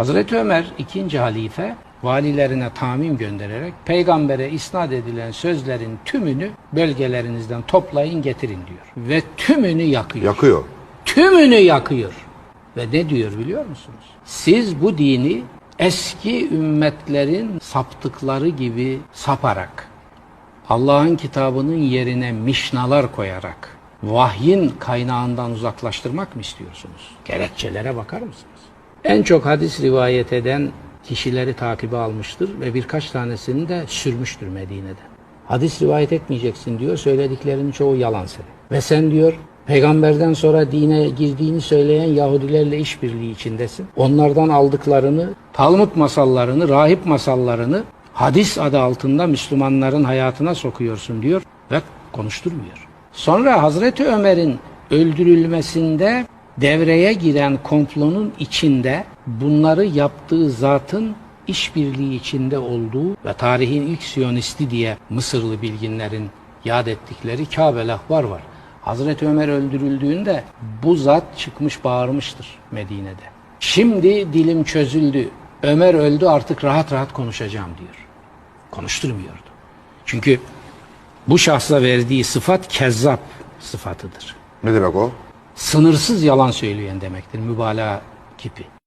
Hazreti Ömer ikinci halife valilerine tamim göndererek peygambere isnat edilen sözlerin tümünü bölgelerinizden toplayın getirin diyor. Ve tümünü yakıyor. Yakıyor. tümünü yakıyor. Ve ne diyor biliyor musunuz? Siz bu dini eski ümmetlerin saptıkları gibi saparak, Allah'ın kitabının yerine mişnalar koyarak, vahyin kaynağından uzaklaştırmak mı istiyorsunuz? Gerekçelere bakar mısınız? En çok hadis rivayet eden kişileri takibe almıştır ve birkaç tanesini de sürmüştür Medine'de. Hadis rivayet etmeyeceksin diyor, söylediklerinin çoğu yalan senin. Ve sen diyor, peygamberden sonra dine girdiğini söyleyen Yahudilerle işbirliği içindesin. Onlardan aldıklarını, Talmud masallarını, rahip masallarını hadis adı altında Müslümanların hayatına sokuyorsun diyor ve konuşturmuyor. Sonra Hazreti Ömer'in öldürülmesinde devreye giren komplonun içinde bunları yaptığı zatın işbirliği içinde olduğu ve tarihin ilk Siyonisti diye Mısırlı bilginlerin yad ettikleri Kabe ahbar var. Hazreti Ömer öldürüldüğünde bu zat çıkmış bağırmıştır Medine'de. Şimdi dilim çözüldü. Ömer öldü artık rahat rahat konuşacağım diyor. Konuşturmuyordu. Çünkü bu şahsa verdiği sıfat kezzap sıfatıdır. Ne demek o? Sınırsız yalan söyleyen demektir mübalağa kipi.